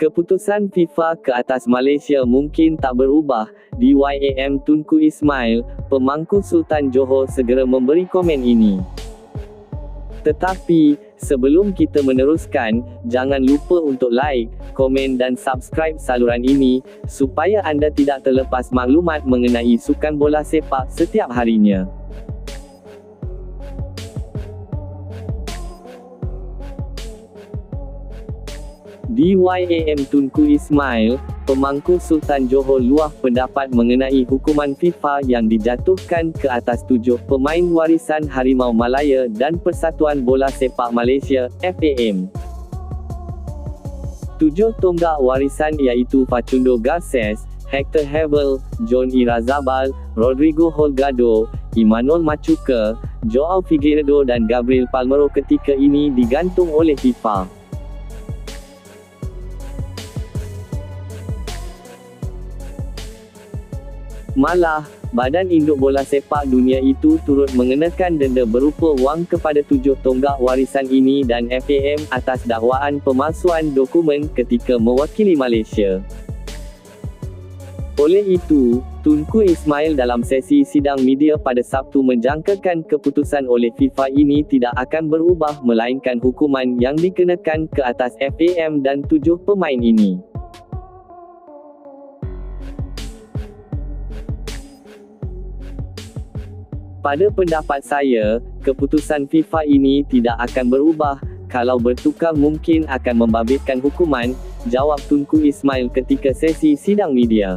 Keputusan FIFA ke atas Malaysia mungkin tak berubah, DYAM Tunku Ismail, pemangku Sultan Johor segera memberi komen ini. Tetapi, sebelum kita meneruskan, jangan lupa untuk like, komen dan subscribe saluran ini, supaya anda tidak terlepas maklumat mengenai sukan bola sepak setiap harinya. DYAM Tunku Ismail, pemangku Sultan Johor luah pendapat mengenai hukuman FIFA yang dijatuhkan ke atas tujuh pemain warisan Harimau Malaya dan Persatuan Bola Sepak Malaysia, FAM. Tujuh tonggak warisan iaitu Facundo Garces, Hector Hevel, John Irazabal, Rodrigo Holgado, Emmanuel Machuca, Joao Figueiredo dan Gabriel Palmero ketika ini digantung oleh FIFA. Malah, Badan Induk Bola Sepak Dunia itu turut mengenakan denda berupa wang kepada tujuh tonggak warisan ini dan FAM atas dakwaan pemalsuan dokumen ketika mewakili Malaysia. Oleh itu, Tunku Ismail dalam sesi sidang media pada Sabtu menjangkakan keputusan oleh FIFA ini tidak akan berubah melainkan hukuman yang dikenakan ke atas FAM dan tujuh pemain ini. Pada pendapat saya, keputusan FIFA ini tidak akan berubah, kalau bertukar mungkin akan membabitkan hukuman, jawab Tunku Ismail ketika sesi sidang media.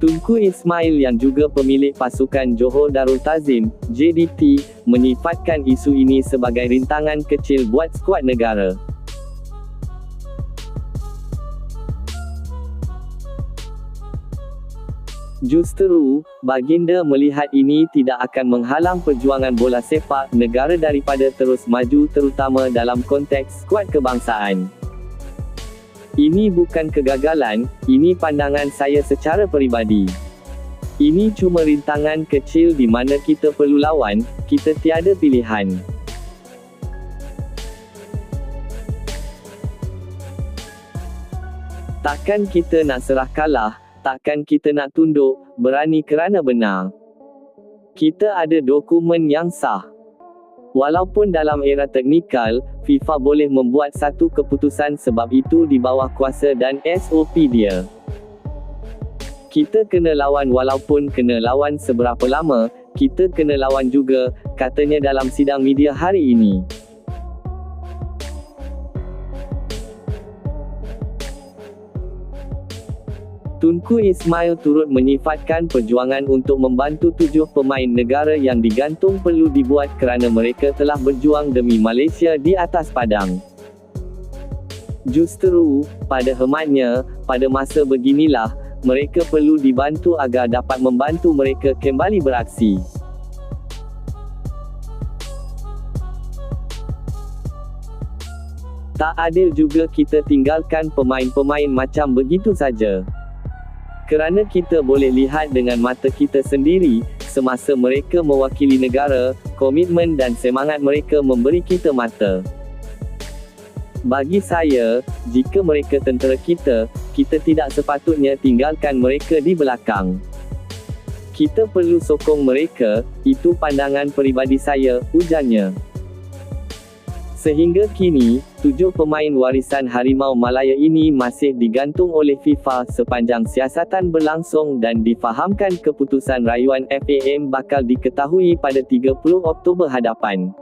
Tunku Ismail yang juga pemilik pasukan Johor Darul Tazim, JDT, menyifatkan isu ini sebagai rintangan kecil buat skuad negara. Justeru, baginda melihat ini tidak akan menghalang perjuangan bola sepak negara daripada terus maju terutama dalam konteks skuad kebangsaan. Ini bukan kegagalan, ini pandangan saya secara peribadi. Ini cuma rintangan kecil di mana kita perlu lawan, kita tiada pilihan. Takkan kita nak serah kalah, takkan kita nak tunduk, berani kerana benar. Kita ada dokumen yang sah. Walaupun dalam era teknikal, FIFA boleh membuat satu keputusan sebab itu di bawah kuasa dan SOP dia. Kita kena lawan walaupun kena lawan seberapa lama, kita kena lawan juga, katanya dalam sidang media hari ini. Tunku Ismail turut menyifatkan perjuangan untuk membantu tujuh pemain negara yang digantung perlu dibuat kerana mereka telah berjuang demi Malaysia di atas padang. Justeru, pada hematnya, pada masa beginilah, mereka perlu dibantu agar dapat membantu mereka kembali beraksi. Tak adil juga kita tinggalkan pemain-pemain macam begitu saja. Kerana kita boleh lihat dengan mata kita sendiri, semasa mereka mewakili negara, komitmen dan semangat mereka memberi kita mata. Bagi saya, jika mereka tentera kita, kita tidak sepatutnya tinggalkan mereka di belakang. Kita perlu sokong mereka, itu pandangan peribadi saya, ujarnya. Sehingga kini, tujuh pemain warisan Harimau Malaya ini masih digantung oleh FIFA sepanjang siasatan berlangsung dan difahamkan keputusan rayuan FAM bakal diketahui pada 30 Oktober hadapan.